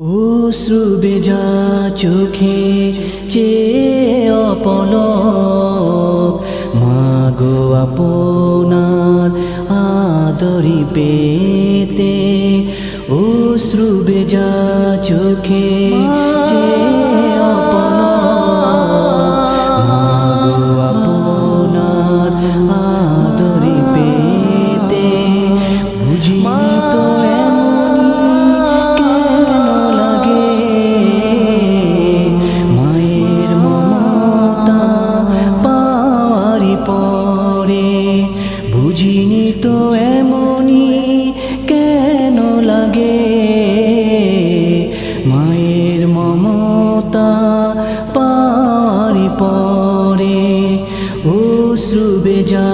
অশ্রু বেজা চোখে চে অপন মাগো আপনার আদরি পেতে ও যা চোখে বেজা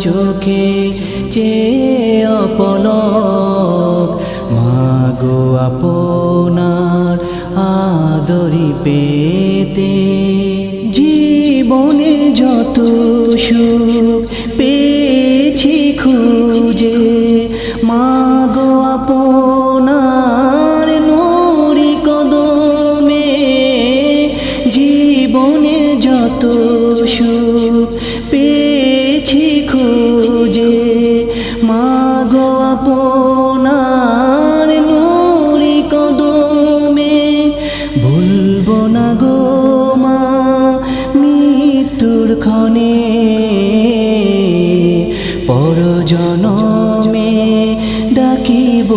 চোখে চে অপলক। মাগো আপনার আদরি পেতে। জীবনে যত সুখ পেয়েছি খুঁজে, মাগো আপনার ক্ষণে পরজনমে ডাকিব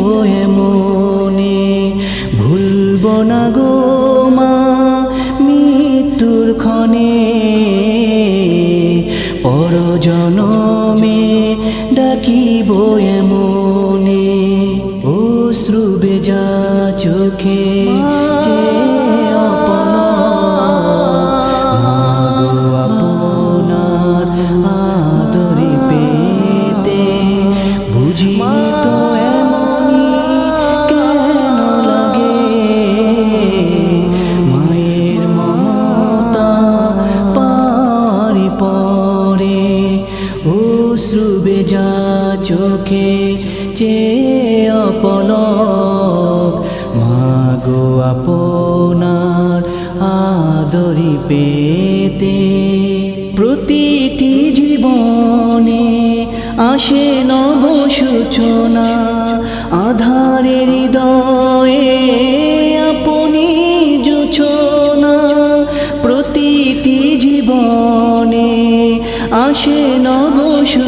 মনে ভুলব না গো চোখে চে অপলক। মাগো আপনার আদরি পেতে। প্রতিটি জীবনে আসে নব সূচনা আধারের হৃদয়ে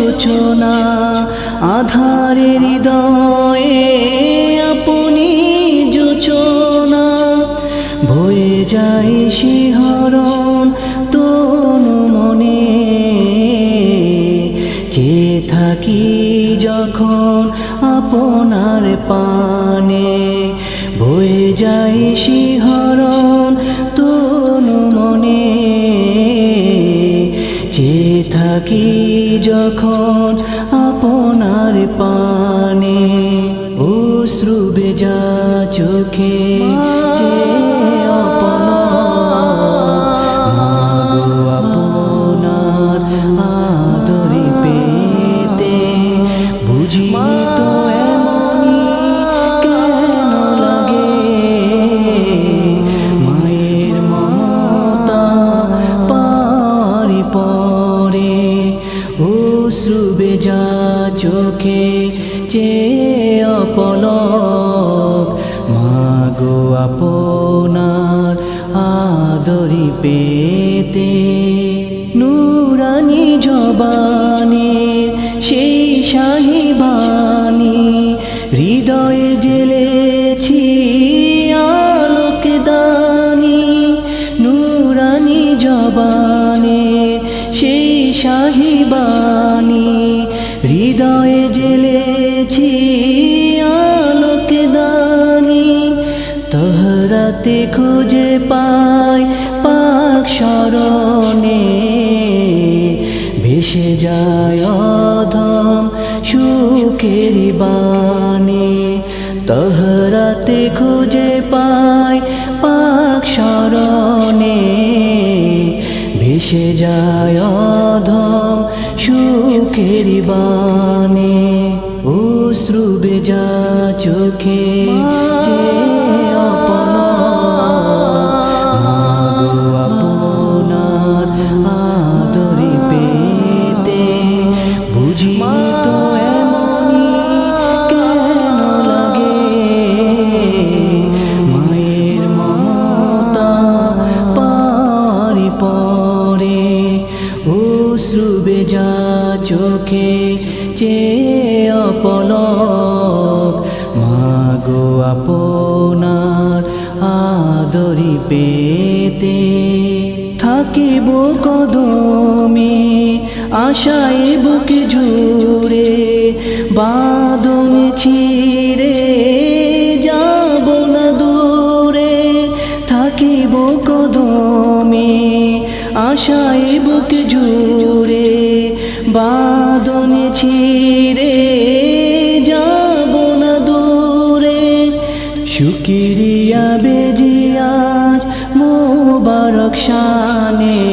সূচনা আধারের হৃদয়ে আপনি জোছনা বয়ে যায় শিহরণ তনু মনে। চে থাকি যখন আপনার পানে। বয়ে যায় শিহরণ থাকি যখন আপনার পানে অশ্রু বেজা চোখে যে পরে অশ্রু বেজা চোখে চে অপলক। মাগো আপনার আদরি পেতে সেই শাহী বাণী। হৃদয়ে জেলেছি আলোক দানি। তহরাতে খুঁজে পাই পাক স্মরণে। ভেসে যায় অধম সুখের বাণী। তহরাতে ভেসে যায় অধম সুখের বানে ও শ্রুবে যা চোখে Oh পেতে এমনি লাগে? মায়ের অপর চোখে যে অপলক, মাগো আপনার আদরি পেতে। থাকিব কদমে আশায় বুকে জুড়ে বাদন ছিড়ে যাব না দূরে। থাকিব কদমে আশায় বুকে জুড়ে শানে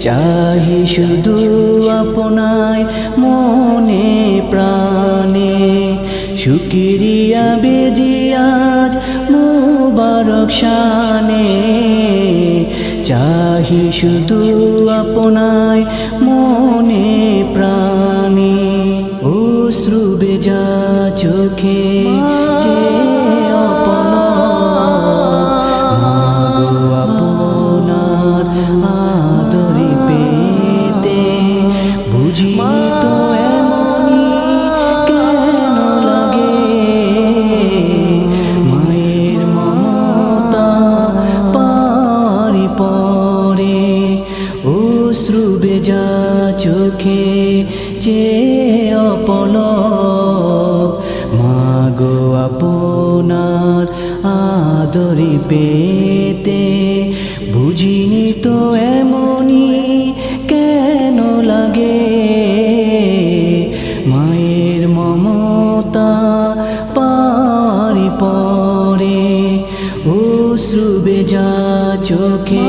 চাহি শুধু আপনায় মনে প্রাণে। শুকিরিয়া বেজিয়াজ মোবারক শানে। চাহি শুধু আপনায় মনে প্রাণে। অশ্রু বেজা চোখে আপনার আদরি পেতে। বুঝিনি তো এমনই কেন লাগে। মায়ের মমতা পারি পরে অশ্রু যা চোখে